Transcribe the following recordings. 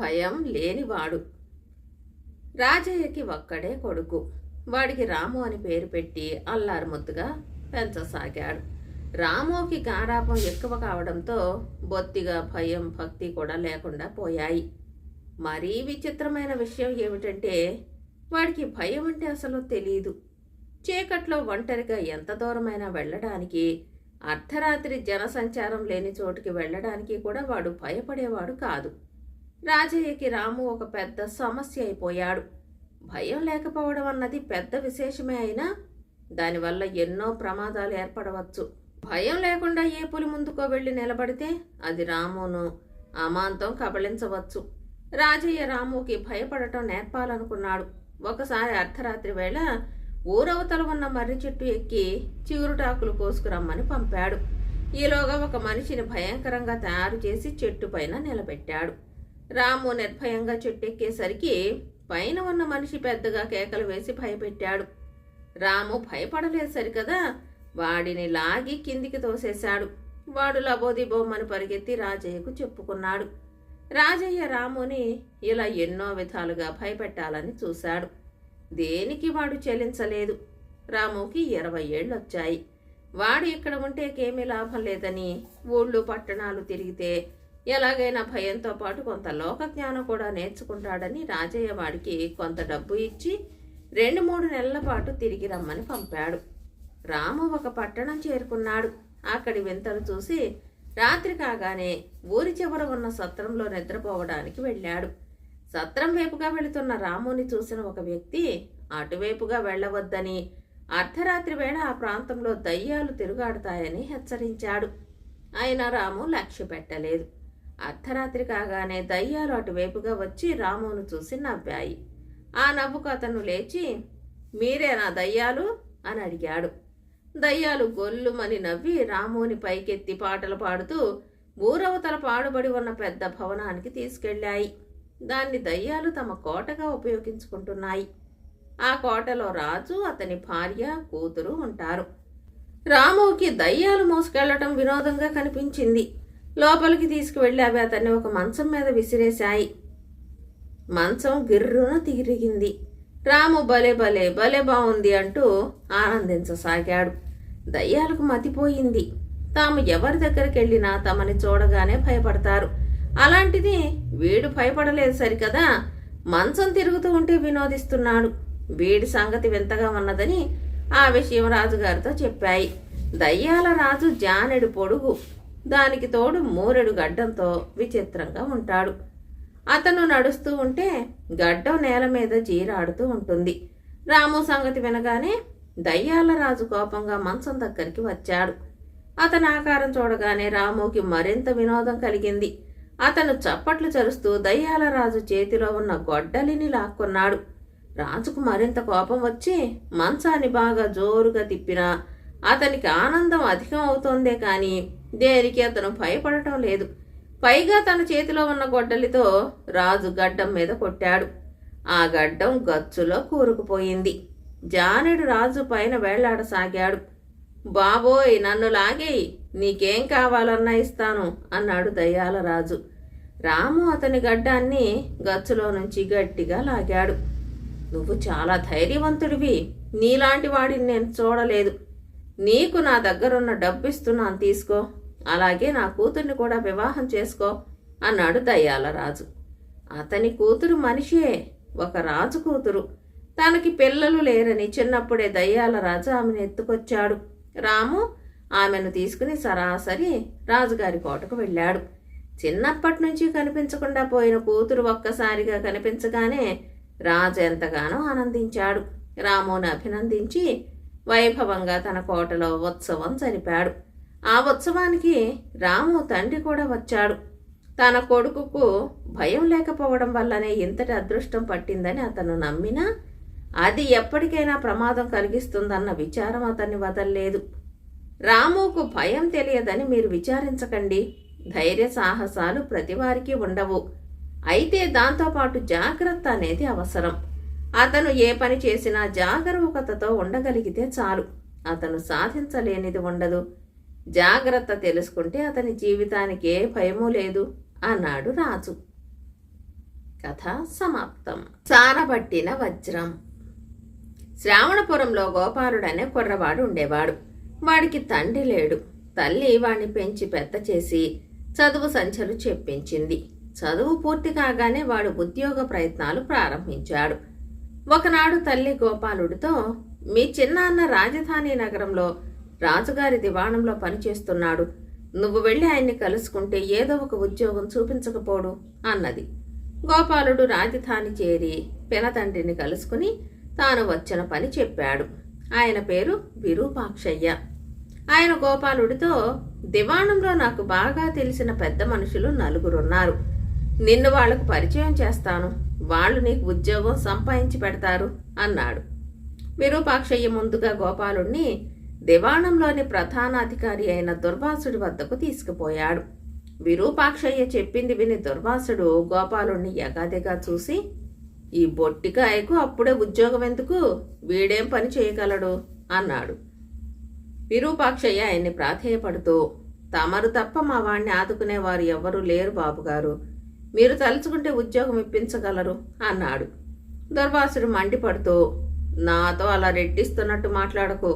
భయం లేనివాడు. రాజయ్యకి ఒక్కడే కొడుకు. వాడికి రాము అని పేరు పెట్టి అల్లారు ముద్దుగా పెంచసాగాడు. రాముకి గారాపం ఎక్కువ కావడంతో బొత్తిగా భయం భక్తి కూడా లేకుండా పోయాయి. మరీ విచిత్రమైన విషయం ఏమిటంటే వాడికి భయం అంటే అసలు తెలియదు చీకట్లో ఒంటరిగా ఎంత దూరమైనా వెళ్ళడానికి అర్ధరాత్రి జనసంచారం లేని చోటుకి వెళ్ళడానికి కూడా వాడు భయపడేవాడు కాదు. రాజయ్యకి రాము ఒక పెద్ద సమస్య అయిపోయాడు. భయం లేకపోవడం అన్నది పెద్ద విశేషమే అయినా దానివల్ల ఎన్నో ప్రమాదాలు ఏర్పడవచ్చు. భయం లేకుండా ఏ పులి ముందుకో వెళ్ళి నిలబడితే అది రామును అమాంతం కబళించవచ్చు. రాజయ్య రాముకి భయపడటం నేర్పాలనుకున్నాడు. ఒకసారి అర్ధరాత్రి వేళ ఊరవతల ఉన్న మర్రి చెట్టు ఎక్కి చిగురుటాకులు కోసుకురమ్మని పంపాడు. ఈలోగా ఒక మనిషిని భయంకరంగా తయారు చేసి చెట్టు పైన నిలబెట్టాడు. రాము నిర్భయంగా చెట్టు ఎక్కేసరికి పైన ఉన్న మనిషి పెద్దగా కేకలు వేసి భయపెట్టాడు. రాము భయపడలేదు సరికదా వాడిని లాగి కిందికి తోసేశాడు. వాడు లబోదిబోమ్మని పరిగెత్తి రాజయ్యకు చెప్పుకున్నాడు. రాజయ్య రాముని ఇలా ఎన్నో విధాలుగా భయపెట్టాలని చూశాడు. దేనికి వాడు చెల్లించలేదు రాముకి ఇరవై ఏళ్ళొచ్చాయి. వాడు ఇక్కడ ఉంటేకేమీ లాభం లేదని ఊళ్ళు పట్టణాలు తిరిగితే ఎలాగైనా భయంతో పాటు కొంత లోక జ్ఞానం కూడా నేర్చుకుంటాడని రాజయ్య వాడికి కొంత డబ్బు ఇచ్చి రెండు మూడు నెలల పాటు తిరిగి రమ్మని పంపాడు. రాము ఒక పట్టణం చేరుకున్నాడు. అక్కడి వింతలు చూసి రాత్రి కాగానే ఊరి చివర ఉన్న సత్రంలో నిద్రపోవడానికి వెళ్ళాడు. సత్రం వైపుగా వెళుతున్న రాముని చూసిన ఒక వ్యక్తి అటువైపుగా వెళ్ళవద్దని అర్ధరాత్రి వేళ ఆ ప్రాంతంలో దయ్యాలు తిరుగాడుతాయని హెచ్చరించాడు. అయినా రాము లక్ష్య పెట్టలేదు అర్ధరాత్రి కాగానే దయ్యాలు అటువైపుగా వచ్చి రామును చూసి నవ్వాయి. ఆ నవ్వుకు అతను లేచి మీరేనా దయ్యాలు? అని అడిగాడు. దయ్యాలు గొల్లుమని నవ్వి రాముని పైకెత్తి పాటలు పాడుతూ ఊరవతల పాడుబడి ఉన్న పెద్ద భవనానికి తీసుకెళ్ళాయి. దాన్ని దయ్యాలు తమ కోటగా ఉపయోగించుకుంటున్నాయి. ఆ కోటలో రాజు అతని భార్య కూతురు ఉంటారు. రాముకి దయ్యాలు మోసుకెళ్ళటం వినోదంగా కనిపించింది. లోపలికి తీసుకువెళ్ళి అవి అతన్ని ఒక మంచం మీద విసిరేశాయి. మంచం గిర్రున తిరిగింది. రాము భలే భలే భలే బాగుంది అంటూ ఆనందించసాగాడు. దయ్యాలకు మతిపోయింది. తాము ఎవరి దగ్గరికి వెళ్ళినా తమని చూడగానే భయపడతారు. అలాంటిది వీడు భయపడలేదు సరికదా? మంచం తిరుగుతూ ఉంటే వినోదిస్తున్నాడు. వీడి సంగతి వింతగా ఉన్నదని ఆ విషయం రాజుగారితో చెప్పాయి. దయ్యాల రాజు జానెడు పొడుగు. దానికి తోడు మూరెడు గడ్డంతో విచిత్రంగా ఉంటాడు. అతను నడుస్తూ ఉంటే గడ్డం నేల మీద జీరాడుతూ ఉంటుంది. రాము సంగతి వినగానే దయ్యాల రాజు కోపంగా మంచం దగ్గరికి వచ్చాడు. అతని ఆకారం చూడగానే రాముకి మరింత వినోదం కలిగింది. అతను చప్పట్లు చరుస్తూ దయ్యాల రాజు చేతిలో ఉన్న గొడ్డలిని లాక్కున్నాడు. రాజుకు మరింత కోపం వచ్చి మంచాన్ని బాగా జోరుగా తిప్పినా అతనికి ఆనందం అధికం అవుతోందే కానీ దేనికి అతను భయపడటం లేదు. పైగా తన చేతిలో ఉన్న గొడ్డలితో రాజు గడ్డం మీద కొట్టాడు. ఆ గడ్డం గచ్చులో కూరుకుపోయింది. జానెడు రాజు పైన వేళ్ళాడసాగాడు. బాబోయ్ నన్ను లాగేయి నీకేం కావాలన్నా ఇస్తాను అన్నాడు దయ్యాల రాజు రాము అతని గడ్డాన్ని గచ్చులో నుంచి గట్టిగా లాగాడు. నువ్వు చాలా ధైర్యవంతుడివి. నీలాంటి వాడిని నేను చూడలేదు. నీకు నా దగ్గరున్న డబ్బు ఇస్తున్నాను తీసుకో. అలాగే నా కూతుర్ని కూడా వివాహం చేసుకో అన్నాడు దయ్యాల రాజు. అతని కూతురు మనిషే ఒక రాజు కూతురు. తనకి పిల్లలు లేరని చిన్నప్పుడే దయ్యాల రాజు ఆమెను ఎత్తుకొచ్చాడు. రాము ఆమెను తీసుకుని సరాసరి రాజుగారి కోటకు వెళ్ళాడు. చిన్నప్పటి నుంచి కనిపించకుండా పోయిన కూతురు ఒక్కసారిగా కనిపించగానే రాజు ఎంతగానో ఆనందించాడు. రాముని అభినందించి వైభవంగా తన కోటలో ఉత్సవం జరిపాడు. ఆ ఉత్సవానికి రాము తండ్రి కూడా వచ్చాడు. తన కొడుకుకు భయం లేకపోవడం వల్లనే ఇంతటి అదృష్టం పట్టిందని అతను నమ్మినా అది ఎప్పటికైనా ప్రమాదం కలిగిస్తుందన్న విచారం అతన్ని వదల్లేదు. రాముకు భయం తెలియదని మీరు విచారించకండి. ధైర్య సాహసాలు ప్రతివారికి ఉండవు. అయితే దాంతోపాటు జాగ్రత్త అనేది అవసరం. అతను ఏ పని చేసినా జాగరూకతతో ఉండగలిగితే చాలు. అతను సాధించలేనిది ఉండదు. జాగ్రత్త తెలుసుకుంటే అతని జీవితానికి ఏ భయమూ లేదు అన్నాడు రాజు. కథ సమాప్తం. సారబట్టిన వజ్రం. శ్రావణపురంలో గోపాలుడనే కుర్రవాడు ఉండేవాడు. వాడికి తండ్రి లేడు. తల్లి వాణ్ణి పెంచి పెద్ద చేసి చదువు సంచలు చెప్పించింది. చదువు పూర్తి కాగానే వాడు ఉద్యోగ ప్రయత్నాలు ప్రారంభించాడు. ఒకనాడు తల్లి గోపాలుడితో మీ చిన్నాన్న రాజధాని నగరంలో రాజుగారి దివాణంలో పనిచేస్తున్నాడు. నువ్వు వెళ్ళి ఆయన్ని కలుసుకుంటే ఏదో ఒక ఉద్యోగం చూపించకపోడు అన్నది. గోపాలుడు రాజధాని చేరి పినతండ్రిని కలుసుకుని తాను వచ్చిన పని చెప్పాడు. ఆయన పేరు విరూపాక్షయ్య. ఆయన గోపాలుడితో దివాణంలో నాకు బాగా తెలిసిన పెద్ద మనుషులు నలుగురున్నారు. నిన్ను వాళ్ళకు పరిచయం చేస్తాను. వాళ్ళు నీకు ఉద్యోగం సంపాదించి పెడతారు అన్నాడు. విరూపాక్షయ్య ముందుగా గోపాలుణ్ణి దివాణంలోని ప్రధానాధికారి అయిన దుర్వాసుడి వద్దకు తీసుకుపోయాడు. విరూపాక్షయ్య చెప్పింది విని దుర్వాసుడు గోపాలుణ్ణి ఎగాదిగా చూసి ఈ బొట్టికాయకు అప్పుడే ఉద్యోగం ఎందుకు? వీడేం పని చేయగలడు? అన్నాడు. విరూపాక్షయ్య ఆయన్ని ప్రాధేయపడుతూ తమరు తప్ప మా వాణ్ణి ఆదుకునేవారు ఎవ్వరూ లేరు బాబుగారు మీరు తలుచుకుంటే ఉద్యోగం ఇప్పించగలరు అన్నాడు. దుర్వాసుడు మండిపడుతూ నాతో అలా రెడ్డిస్తున్నట్టు మాట్లాడకు.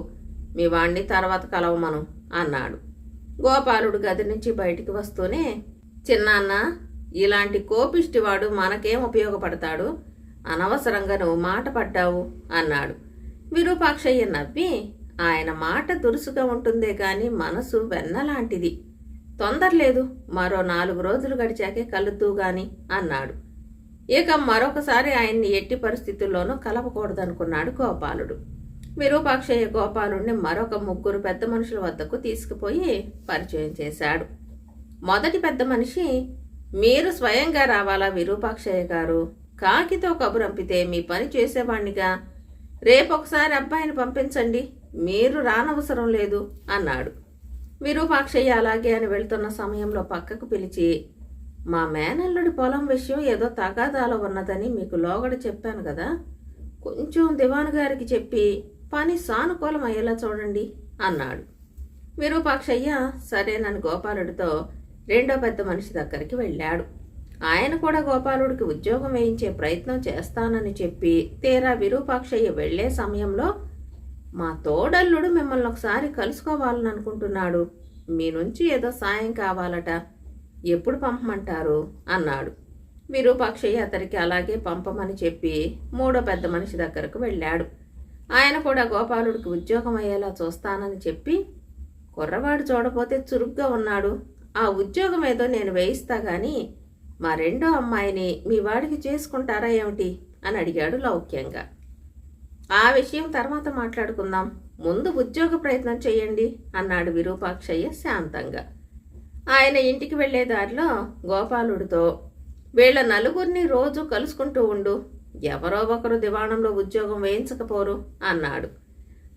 మీ వాణ్ణి తర్వాత కలవమను అన్నాడు. గోపాలుడు గది నుంచి బయటికి వస్తూనే చిన్నాన్న ఇలాంటి కోపిష్టివాడు మనకేం ఉపయోగపడతాడు? అనవసరంగా నువ్వు మాట పడ్డావు అన్నాడు. విరూపాక్షయ్య నవ్వి ఆయన మాట దురుసుగా ఉంటుందే కానీ మనసు వెన్నలాంటిది. తొందరలేదు మరో నాలుగు రోజులు గడిచాకే కలుద్దు గాని అన్నాడు. ఇక మరొకసారి ఆయన్ని ఎట్టి పరిస్థితుల్లోనూ కలపకూడదనుకున్నాడు గోపాలుడు. విరూపాక్షయ్య గోపాలుడిని మరొక ముగ్గురు పెద్ద మనుషుల వద్దకు తీసుకుపోయి పరిచయం చేశాడు. మొదటి పెద్ద మనిషి మీరు స్వయంగా రావాలా విరూపాక్షయ్య గారు? కాకితో కబురంపితే మీ పని చేసేవాణ్ణిగా. రేపొకసారి అబ్బాయిని పంపించండి. మీరు రానవసరం లేదు అన్నాడు. విరూపాక్షయ్య అలాగే అని వెళ్తున్న సమయంలో పక్కకు పిలిచి మా మేనల్లుడి పొలం విషయం ఏదో తగాదాలో ఉన్నదని మీకు లోగడ చెప్పాను కదా. కొంచెం దివాను గారికి చెప్పి పని సానుకూలం అయ్యేలా చూడండి అన్నాడు. విరూపాక్షయ్య సరేనని గోపాలుడితో రెండో పెద్ద మనిషి దగ్గరికి వెళ్ళాడు. ఆయన కూడా గోపాలుడికి ఉద్యోగం వేయించే ప్రయత్నం చేస్తానని చెప్పి తీరా విరూపాక్షయ్య వెళ్ళే సమయంలో మా తోడల్లుడు మిమ్మల్ని ఒకసారి కలుసుకోవాలని అనుకుంటున్నాడు. మీ నుంచి ఏదో సాయం కావాలట. ఎప్పుడు పంపమంటారు? అన్నాడు. విరూపాక్షయ్య అతనికి అలాగే పంపమని చెప్పి మూడో పెద్ద మనిషి దగ్గరకు వెళ్ళాడు. ఆయన కూడా గోపాలుడికి ఉద్యోగం అయ్యేలా చూస్తానని చెప్పి కుర్రవాడు చూడపోతే చురుగ్గా ఉన్నాడు. ఆ ఉద్యోగం ఏదో నేను వేయిస్తా కానీ మా రెండో అమ్మాయిని మీ వాడికి చేసుకుంటారా ఏమిటి? అని అడిగాడు లౌక్యంగా. ఆ విషయం తర్వాత మాట్లాడుకుందాం. ముందు ఉద్యోగ ప్రయత్నం చేయండి అన్నాడు విరూపాక్షయ్య శాంతంగా. ఆయన ఇంటికి వెళ్ళే దారిలో గోపాలుడితో వీళ్ళ నలుగురిని రోజు కలుసుకుంటూ ఉండు. ఎవరో ఒకరు దివాణంలో ఉద్యోగం వేయించకపోరు అన్నాడు.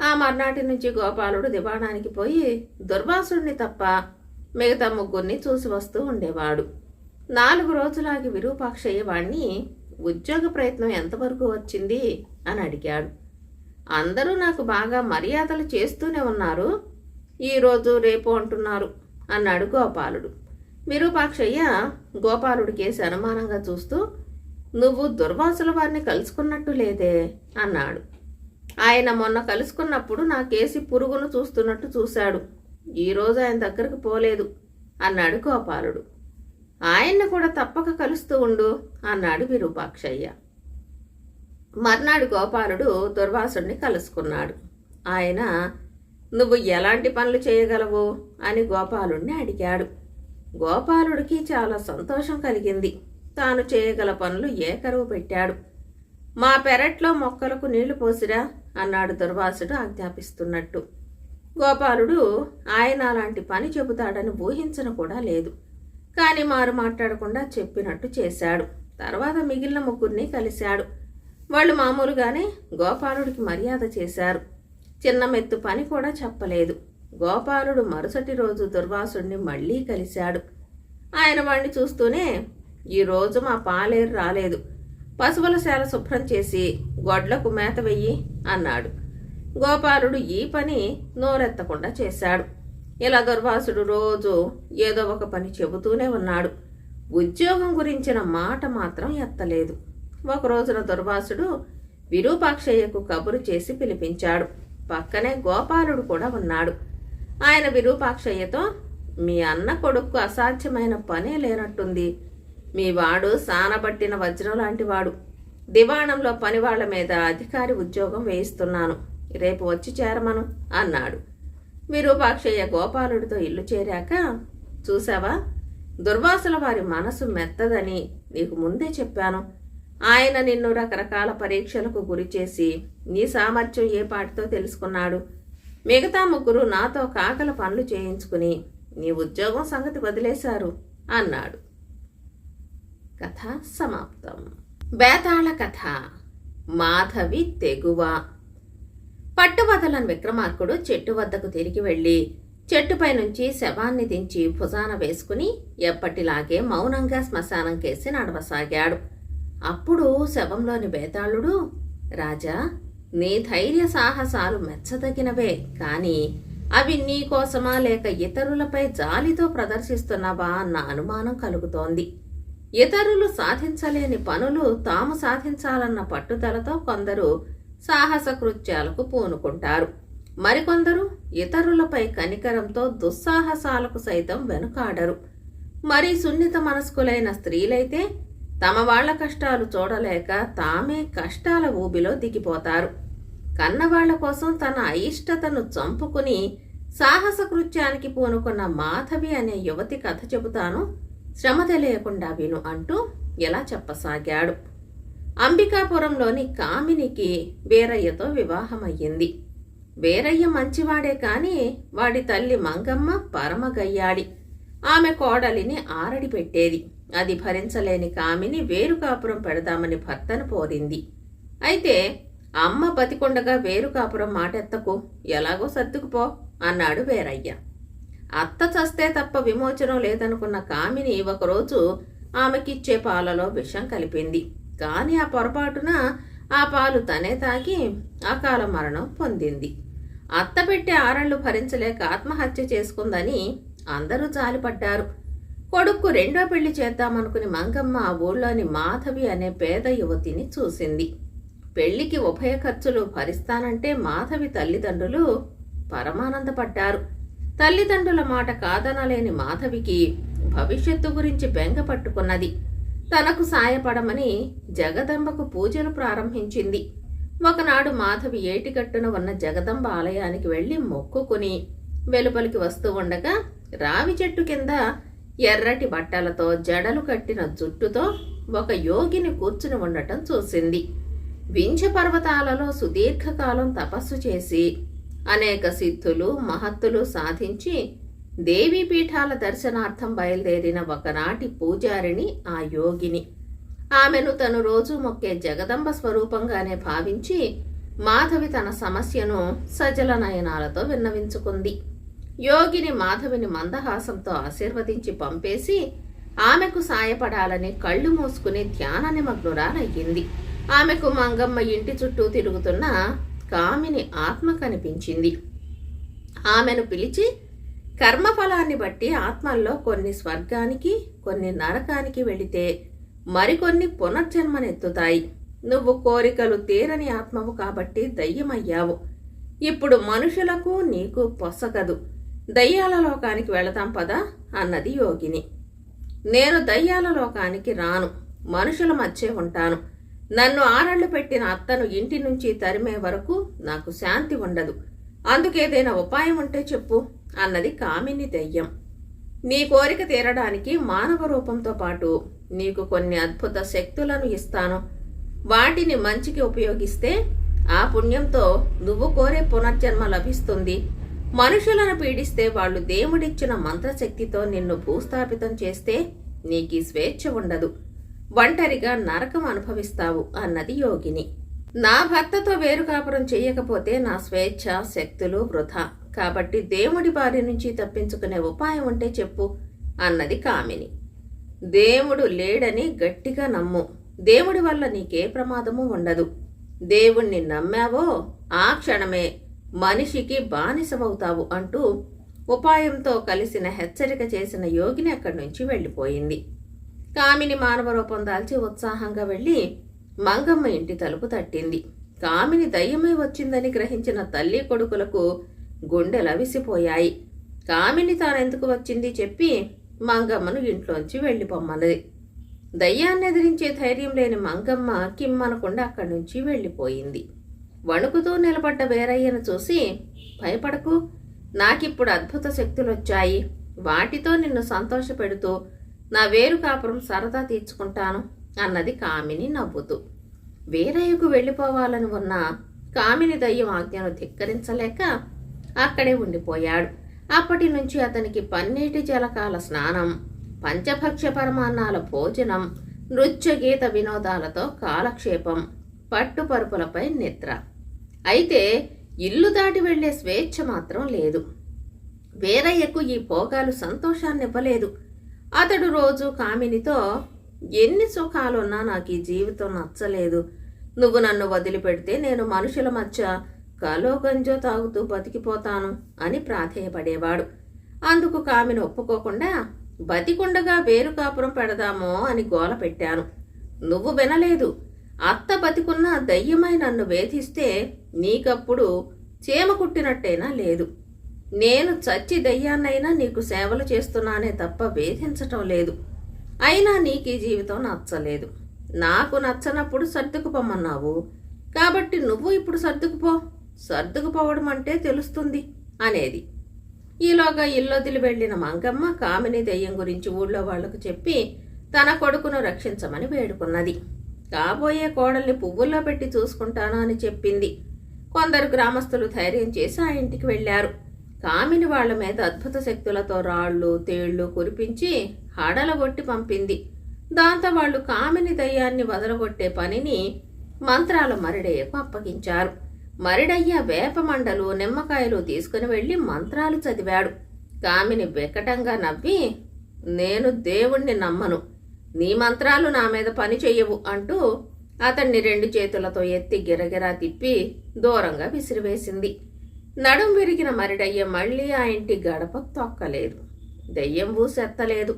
ఆ మర్నాటి నుంచి గోపాలుడు దివాణానికి పోయి దుర్వాసుడిని తప్ప మిగతా ముగ్గురిని చూసి వస్తూ ఉండేవాడు. నాలుగు రోజులాగి విరూపాక్షయ్య వాణ్ణి ఉద్యోగ ప్రయత్నం ఎంతవరకు వచ్చింది? అని అడిగాడు. అందరూ నాకు బాగా మర్యాదలు చేస్తూనే ఉన్నారు. ఈరోజు రేపు అంటున్నారు అన్నాడు గోపాలుడు. విరూపాక్షయ్య గోపాలుడి కేసి అనుమానంగా చూస్తూ నువ్వు దుర్వాసుల వారిని కలుసుకున్నట్టు లేదే అన్నాడు. ఆయన మొన్న కలుసుకున్నప్పుడు నా కేసి పురుగును చూస్తున్నట్టు చూశాడు. ఈరోజు ఆయన దగ్గరకు పోలేదు అన్నాడు గోపాలుడు. ఆయన్ని కూడా తప్పక కలుస్తూ ఉండు అన్నాడు విరూపాక్షయ్య. మర్నాడు గోపాలుడు దుర్వాసుడిని కలుసుకున్నాడు. ఆయన నువ్వు ఎలాంటి పనులు చేయగలవు? అని గోపాలుణ్ణి అడిగాడు. గోపాలుడికి చాలా సంతోషం కలిగింది. తాను చేయగల పనులు ఏకరువు పెట్టాడు. మా పెరట్లో మొక్కలకు నీళ్ళు పోసిరా అన్నాడు దుర్వాసుడు ఆజ్ఞాపిస్తున్నట్టు. గోపాలుడు ఆయన అలాంటి పని చెబుతాడని ఊహించను కూడా లేదు. కానీ మారు మాట్లాడకుండా చెప్పినట్టు చేశాడు. తర్వాత మిగిలిన ముగ్గురిని కలిశాడు. వాళ్ళు మామూలుగానే గోపాలుడికి మర్యాద చేశారు. చిన్న మెత్తు పని కూడా చెప్పలేదు. గోపాలుడు మరుసటి రోజు దుర్వాసుడిని మళ్ళీ కలిశాడు. ఆయన వాణ్ణి చూస్తూనే ఈరోజు మా పాలేరు రాలేదు. పశువుల శాల శుభ్రం చేసి గొడ్లకు మేత వెయ్యి అన్నాడు. గోపాలుడు ఈ పని నోరెత్తకుండా చేశాడు. ఇలా దుర్వాసుడు రోజు ఏదో ఒక పని చెబుతూనే ఉన్నాడు. ఉద్యోగం గురించిన మాట మాత్రం ఎత్తలేదు. ఒక రోజున దుర్వాసుడు విరూపాక్షయ్యకు కబురు చేసి పిలిపించాడు. పక్కనే గోపాలుడు కూడా ఉన్నాడు. ఆయన విరూపాక్షయ్యతో మీ అన్న కొడుకు అసాధ్యమైన పనే లేనట్టుంది. మీ వాడు సానబట్టిన వజ్రం లాంటివాడు. దివాణంలో పనివాళ్ళ మీద అధికారి ఉద్యోగం వేయిస్తున్నాను. రేపు వచ్చి చేరమను అన్నాడు. విరూపాక్షయ్య గోపాలుడితో ఇల్లు చేరాక చూసావా దుర్వాసుల వారి మనసు మెత్తదని నీకు ముందే చెప్పాను. ఆయన నిన్ను రకరకాల పరీక్షలకు గురిచేసి నీ సామర్థ్యం ఏ పాటితో తెలుసుకున్నాడు? మిగతా ముగ్గురు నాతో కాకల పనులు చేయించుకుని నీ ఉద్యోగం సంగతి వదిలేశారు అన్నాడు. కథ సమాప్తం. బేతాళ కథ మాధవి తెగువ. పట్టువదలని విక్రమార్కుడు చెట్టు వద్దకు తిరిగి వెళ్ళి చెట్టుపై నుంచి శవాన్ని దించి భుజాన వేసుకుని ఎప్పటిలాగే మౌనంగా శ్మశానం కేసి నడవసాగాడు. అప్పుడు శవంలోని బేతాళుడు రాజా నీ ధైర్య సాహసాలు మెచ్చదగినవే కాని అవి నీ కోసమా లేక ఇతరులపై జాలితో ప్రదర్శిస్తున్నావా? అన్న అనుమానం కలుగుతోంది. ఇతరులు సాధించలేని పనులు తాము సాధించాలన్న పట్టుదలతో కొందరు సాహస కృత్యాలకు పూనుకుంటారు. మరికొందరు ఇతరులపై కనికరంతో దుస్సాహసాలకు సైతం వెనుకాడరు. మరి సున్నిత మనస్కులైన స్త్రీలైతే తమ వాళ్ళ కష్టాలు చూడలేక తామే కష్టాల ఊబిలో దిగిపోతారు. కన్నవాళ్ళ కోసం తన అయిష్టతను చంపుకుని సాహస కృత్యానికి పూనుకున్న మాధవి అనే యువతి కథ చెబుతాను. శ్రమ తెలియకుండా విను అంటూ ఇలా చెప్పసాగాడు. అంబికాపురంలోని కామినికి వీరయ్యతో వివాహమయ్యింది. వీరయ్య మంచివాడే కాని వాడి తల్లి మంగమ్మ పరమగయ్యాడి. ఆమె కోడలిని ఆరడి పెట్టేది. అది భరించలేని కామిని వేరుకాపురం పెడదామని భర్తను పోరింది. అయితే అమ్మ బతికొండగా వేరుకాపురం మాటెత్తకు. ఎలాగో సర్దుకుపో అన్నాడు వీరయ్య. అత్త చస్తే తప్ప విమోచనం లేదనుకున్న కామిని ఒకరోజు ఆమెకిచ్చే పాలలో విషం కలిపింది. కాని ఆ పొరపాటున ఆ పాలు తనే తాగి అకాల మరణం పొందింది. అత్త పెట్టే ఆరళ్ళు భరించలేక ఆత్మహత్య చేసుకుందని అందరూ జాలిపడ్డారు. కొడుక్కు రెండో పెళ్ళి చేద్దామనుకుని మంగమ్మ ఆ ఊళ్ళోని మాధవి అనే పేద యువతిని చూసింది. పెళ్ళికి ఉభయ ఖర్చులు భరిస్తానంటే మాధవి తల్లిదండ్రులు పరమానందపడ్డారు. తల్లిదండ్రుల మాట కాదనలేని మాధవికి భవిష్యత్తు గురించి బెంగ పట్టుకున్నది. తనకు సాయపడమని జగదంబకు పూజలు ప్రారంభించింది. ఒకనాడు మాధవి ఏటిగట్టున ఉన్న జగదంబ ఆలయానికి వెళ్ళి మొక్కుకుని వెలుపలికి వస్తూ ఉండగా రావి చెట్టు కింద ఎర్రటి బట్టలతో జడలు కట్టిన జుట్టుతో ఒక యోగిని కూర్చుని ఉండటం చూసింది. వింఛ పర్వతాలలో సుదీర్ఘకాలం తపస్సు చేసి అనేక సిద్ధులు మహత్తులు సాధించి దేవీ పీఠాల దర్శనార్థం బయలుదేరిన ఒకనాటి పూజారిని ఆ యోగిని. ఆమెను తను రోజు మొక్కే జగదంబ స్వరూపంగానే భావించి మాధవి తన సమస్యను సజల నయనాలతో విన్నవించుకుంది. యోగిని మాధవిని మందహాసంతో ఆశీర్వదించి పంపేసి ఆమెకు సాయపడాలని కళ్ళు మూసుకుని ధ్యాన నిమగ్నురాలయ్యింది. ఆమెకు మంగమ్మ ఇంటి చుట్టూ తిరుగుతున్న కామిని ఆత్మ కనిపించింది. ఆమెను పిలిచి కర్మఫలాన్ని బట్టి ఆత్మల్లో కొన్ని స్వర్గానికి కొన్ని నరకానికి వెళితే మరికొన్ని పునర్జన్మనెత్తుతాయి. నువ్వు కోరికలు తీరని ఆత్మవు కాబట్టి దయ్యమయ్యావు. ఇప్పుడు మనుషులకు నీకు పొసగదు. దయ్యాల లోకానికి వెళతాం పదా అన్నది యోగిని. నేను దయ్యాల లోకానికి రాను. మనుషుల మధ్య ఉంటాను. నన్ను ఆరళ్ళు పెట్టిన అత్తను ఇంటి నుంచి తరిమే వరకు నాకు శాంతి ఉండదు. అందుకేదైనా ఉపాయం ఉంటే చెప్పు అన్నది కామిని దెయ్యం. నీ కోరిక తీరడానికి మానవ రూపంతో పాటు నీకు కొన్ని అద్భుత శక్తులను ఇస్తాను. వాటిని మంచికి ఉపయోగిస్తే ఆ పుణ్యంతో నువ్వు కోరే పునర్జన్మ లభిస్తుంది. మనుషులను పీడిస్తే వాళ్ళు దేవుడిచ్చిన మంత్రశక్తితో నిన్ను భూస్థాపితం చేస్తే నీకు స్వేచ్ఛ ఉండదు. ఒంటరిగా నరకం అనుభవిస్తావు అన్నది యోగిని. నా భర్తతో వేరు కాపురం చెయ్యకపోతే నా స్వేచ్ఛ శక్తులు వృధా. కాబట్టి దేవుడి బారి నుంచి తప్పించుకునే ఉపాయం ఉంటే చెప్పు అన్నది కామిని. దేవుడు లేడని గట్టిగా నమ్ము. దేవుడి వల్ల నీకే ప్రమాదము ఉండదు. దేవుణ్ణి నమ్మావో ఆ క్షణమే మనిషికి బానిసమవుతావు అంటూ ఉపాయంతో కలిసిన హెచ్చరిక చేసిన యోగిని అక్కడి నుంచి వెళ్ళిపోయింది. కామిని మానవ రూపం దాల్చి ఉత్సాహంగా వెళ్ళి మంగమ్మ ఇంటి తలుపు తట్టింది. కామిని దయ్యమై వచ్చిందని గ్రహించిన తల్లి కొడుకులకు గుండెలవిసిపోయాయి కామిని తానెందుకు వచ్చింది చెప్పి మంగమ్మను ఇంట్లోంచి వెళ్ళిపోమ్మన్నది. దయ్యాన్ని ఎదిరించే ధైర్యం లేని మంగమ్మ కిమ్మనకుండా అక్కడి నుంచి వెళ్ళిపోయింది. వణుకుతూ నిలబడ్డ వేరయ్యను చూసి భయపడకు నాకిప్పుడు అద్భుత శక్తులొచ్చాయి. వాటితో నిన్ను సంతోషపెడుతూ నా వేరు కాపురం సరదా తీర్చుకుంటాను అన్నది కామిని నవ్వుతూ. వేరయ్యకు వెళ్ళిపోవాలని ఉన్న కామిని దయ్యం ఆజ్ఞను ధిక్కరించలేక అక్కడే ఉండిపోయాడు. అప్పటి నుంచి అతనికి పన్నీటి జలకాల స్నానం పంచభక్ష పరమాన్నాల భోజనం నృత్య గీత వినోదాలతో కాలక్షేపం పట్టుపరుపులపై నిద్ర. అయితే ఇల్లు దాటి వెళ్ళే స్వేచ్ఛ మాత్రం లేదు. వేరయ్యకు ఈ భోగాలు సంతోషాన్నివ్వలేదు. అతడు రోజు కామినితో ఎన్ని సుఖాలున్నా నాకు ఈ జీవితం నచ్చలేదు. నువ్వు నన్ను వదిలిపెడితే నేను మనుషుల మధ్య కలో గంజో తాగుతూ బతికిపోతాను అని ప్రాధేయపడేవాడు. అందుకు కామిని ఒప్పుకోకుండా బతికుండగా వేరు కాపురం పెడదామో అని గోల పెట్టాను. నువ్వు వినలేదు. అత్త బతికున్న దయ్యమై నన్ను వేధిస్తే నీకప్పుడు చీమ కుట్టినట్టేనా లేదు. నేను చచ్చి దయ్యాన్నైనా నీకు సేవలు చేస్తున్నానే తప్ప వేధించటం లేదు. అయినా నీకు ఈ జీవితం నచ్చలేదు. నాకు నచ్చనప్పుడు సర్దుకుపోమన్నావు. కాబట్టి నువ్వు ఇప్పుడు సర్దుకుపో. సర్దుకుపోవడం అంటే తెలుస్తుంది అనేది. ఈలోగా ఇల్లొదిలి వెళ్ళిన మంగమ్మ కామిని దెయ్యం గురించి ఊళ్ళో వాళ్ళకు చెప్పి తన కొడుకును రక్షించమని వేడుకున్నది. కాబోయే కోడల్ని పువ్వుల్లో పెట్టి చూసుకుంటాను అని చెప్పింది. కొందరు గ్రామస్తులు ధైర్యం చేసి ఆ ఇంటికి వెళ్ళారు. కామిని వాళ్ళ మీద అద్భుత శక్తులతో రాళ్ళు తేళ్ళు కురిపించి హడలగొట్టి పంపింది. దాంతో వాళ్ళు కామిని దయ్యాన్ని వదలగొట్టే పనిని మంత్రాల మరిడయ్యకు అప్పగించారు. మరిడయ్య వేపమండలు నిమ్మకాయలు తీసుకుని వెళ్ళి మంత్రాలు చదివాడు. కామిని వెకటంగా నవ్వి నేను దేవుణ్ణి నమ్మను. నీ మంత్రాలు నా మీద పని చెయ్యవు అంటూ అతన్ని రెండు చేతులతో ఎత్తి గిరగిరా తిప్పి దూరంగా విసిరివేసింది. నడుం విరిగిన మరిడయ్య మళ్ళీ ఆ ఇంటి గడప తొక్కలేదు. దెయ్యం ఊసెత్తలేదు.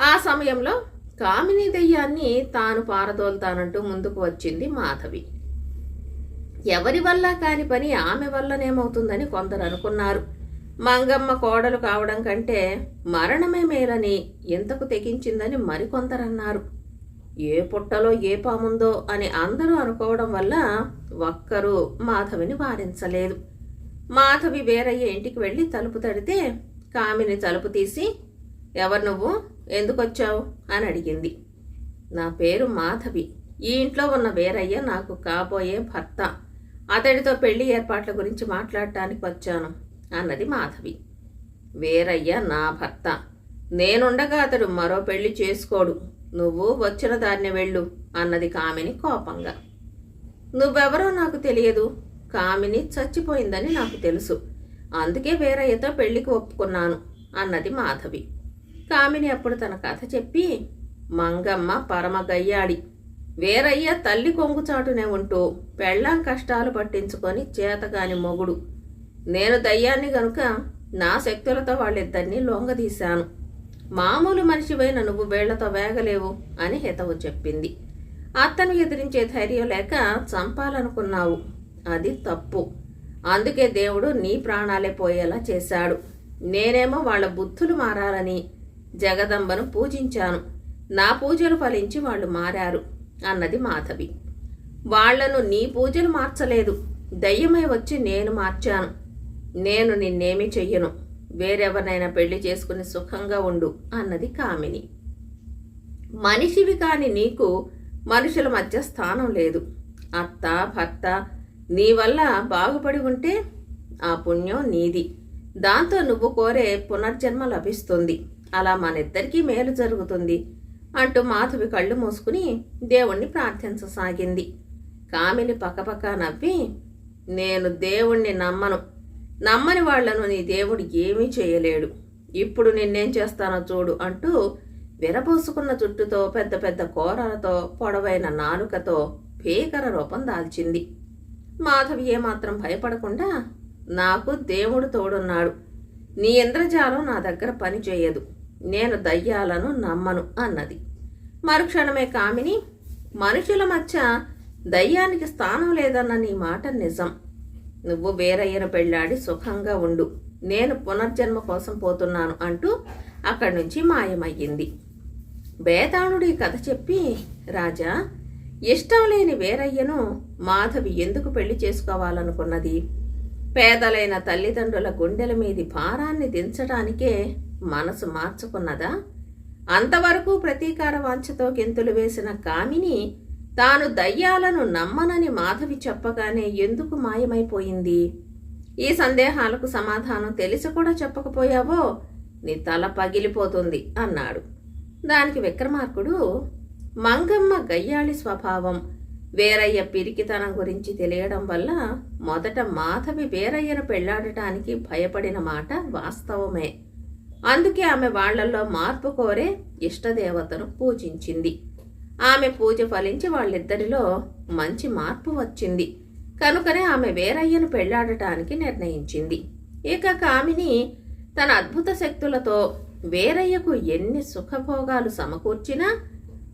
ఆ సమయంలో కామిని దెయ్యాన్ని తాను పారదోలుతానంటూ ముందుకు వచ్చింది మాధవి. ఎవరి వల్ల కాని పని ఆమె వల్లనేమవుతుందని కొందరు అనుకున్నారు. మంగమ్మ కోడలు కావడం కంటే మరణమే మేలని ఎంతకు తెగించిందని మరికొందరన్నారు. ఏ పుట్టలో ఏ పాముందో అని అందరూ అనుకోవడం వల్ల ఒక్కరూ మాధవిని వారించలేదు. మాధవి వేరయ్య ఇంటికి వెళ్ళి తలుపు తడితే కామిని తలుపు తీసి ఎవరు నువ్వు? ఎందుకు వచ్చావు? అని అడిగింది. నా పేరు మాధవి. ఈ ఇంట్లో ఉన్న వేరయ్య నాకు కాబోయే భర్త. అతడితో పెళ్ళి ఏర్పాట్ల గురించి మాట్లాడటానికి వచ్చాను అన్నది మాధవి. వేరయ్య నా భర్త. నేనుండగా అతడు మరో పెళ్ళి చేసుకోడు. నువ్వు వచ్చిన దాన్ని వెళ్ళు అన్నది కామిని కోపంగా. నువ్వెవరో నాకు తెలియదు. కామిని చచ్చిపోయిందని నాకు తెలుసు. అందుకే వేరయ్యతో పెళ్ళికి ఒప్పుకున్నాను అన్నది మాధవి. కామిని అప్పుడు తన కథ చెప్పి మంగమ్మ పరమ గయ్యాడి వేరయ్య తల్లి కొంగుచాటునే ఉంటూ పెళ్ళాం కష్టాలు పట్టించుకొని చేతగాని మొగుడు. నేను దయ్యాన్ని గనుక నా శక్తులతో వాళ్ళిద్దరినీ లొంగదీశాను. మామూలు మనిషివైన నువ్వు వేళ్ళతో వేగలేవు అని హితవు చెప్పింది. అత్తను ఎదిరించే ధైర్యం లేక చంపాలనుకున్నావు. అది తప్పు. అందుకే దేవుడు నీ ప్రాణాలే పోయేలా చేశాడు. నేనేమో వాళ్ళ బుద్ధులు మారాలని జగదంబను పూజించాను. నా పూజలు ఫలించి వాళ్ళు మారారు అన్నది మాధవి. వాళ్ళను నీ పూజలు మార్చలేదు. దయ్యమై వచ్చి నేను మార్చాను. నేను నిన్నేమీ చెయ్యను. వేరెవరినైనా పెళ్ళి చేసుకుని సుఖంగా ఉండు అన్నది కామిని. మనిషివి కాని నీకు మనుషుల మధ్య స్థానం లేదు. అత్త భర్త నీ వల్ల బాగుపడి ఉంటే ఆ పుణ్యం నీది. దాంతో నువ్వు కోరే పునర్జన్మ లభిస్తుంది. అలా మనిద్దరికీ మేలు జరుగుతుంది అంటూ మాధవి కళ్ళు మూసుకుని దేవుణ్ణి ప్రార్థించసాగింది. కామిని పక్కపక్క నవ్వి నేను దేవుణ్ణి నమ్మను. నమ్మని వాళ్ళను నీ దేవుడు ఏమీ చేయలేడు. ఇప్పుడు నిన్నేం చేస్తానో చూడు అంటూ విరబోసుకున్న జుట్టుతో పెద్ద పెద్ద కూరలతో పొడవైన నాలుకతో భీకర రూపం దాల్చింది. మాధవి ఏమాత్రం భయపడకుండా నాకు దేవుడు తోడున్నాడు. నీ ఇంద్రజాలం నా దగ్గర పని చేయదు. నేను దయ్యాలను నమ్మను అన్నది. మరుక్షణమే కామిని మనుషుల మధ్య దయ్యానికి స్థానం లేదన్న నీ మాట నిజం. నువ్వు వేరయ్యను పెళ్ళాడి సుఖంగా ఉండు. నేను పునర్జన్మ కోసం పోతున్నాను అంటూ అక్కడి నుంచి మాయమయ్యింది. బేతాళుడి కథ చెప్పి రాజా ఇష్టం లేని వేరయ్యను మాధవి ఎందుకు పెళ్ళి చేసుకోవాలనుకున్నది? పేదలైన తల్లిదండ్రుల గుండెల మీది భారాన్ని దించడానికే మనసు మార్చుకున్నదా? అంతవరకు ప్రతీకార వాంఛతో గెంతులు వేసిన కామిని తాను దయ్యాలను నమ్మనని మాధవి చెప్పగానే ఎందుకు మాయమైపోయింది? ఈ సందేహాలకు సమాధానం తెలిసి కూడా చెప్పకపోయావో నీ తల పగిలిపోతుంది అన్నాడు. దానికి విక్రమార్కుడు మంగమ్మ గయ్యాళి స్వభావం. వేరయ్య పిరికితనం గురించి తెలియడం వల్ల మొదట మాధవి వేరయ్యను పెళ్ళాడటానికి భయపడిన మాట వాస్తవమే. అందుకే ఆమె వాళ్ళల్లో మార్పు కోరే ఇష్టదేవతను పూజించింది. ఆమె పూజ ఫలించి వాళ్ళిద్దరిలో మంచి మార్పు వచ్చింది. కనుకనే ఆమె వేరయ్యను పెళ్ళాడటానికి నిర్ణయించింది. ఇక కామిని తన అద్భుత శక్తులతో వేరయ్యకు ఎన్ని సుఖభోగాలు సమకూర్చినా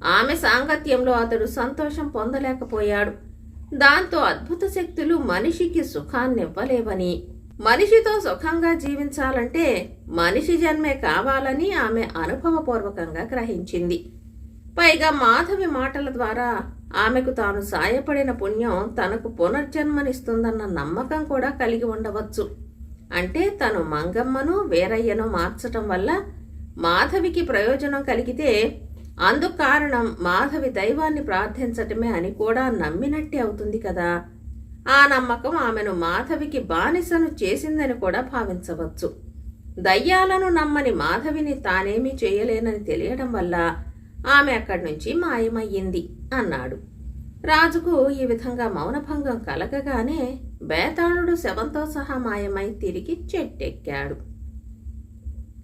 ఆమె సాంగత్యంలో అతడు సంతోషం పొందలేకపోయాడు. దాంతో అద్భుత శక్తులు మనిషికి సుఖాన్నివ్వలేవని. మనిషితో సుఖంగా జీవించాలంటే మనిషి జన్మే కావాలని ఆమె అనుభవపూర్వకంగా గ్రహించింది. పైగా మాధవి మాటల ద్వారా ఆమెకు తాను సాయపడిన పుణ్యం తనకు పునర్జన్మనిస్తుందన్న నమ్మకం కూడా కలిగి ఉండవచ్చు. అంటే తను మంగమ్మను వేరయ్యను మార్చటం వల్ల మాధవికి ప్రయోజనం కలిగితే అందుకు కారణం మాధవి దైవాన్ని ప్రార్థించటమే అని కూడా నమ్మినట్టే అవుతుంది కదా. ఆ నమ్మకం ఆమెను మాధవికి బానిసను చేసిందని కూడా భావించవచ్చు. దయ్యాలను నమ్మని మాధవిని తానేమీ చేయలేనని తెలియడం వల్ల ఆమె అక్కడి నుంచి మాయమయ్యింది అన్నాడు. రాజుకు ఈ విధంగా మౌనభంగం కలగగానే బేతాళుడు శవంతో సహా మాయమై తిరిగి చెట్టెక్కాడు.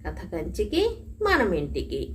కథ కంచికి మనమింటికి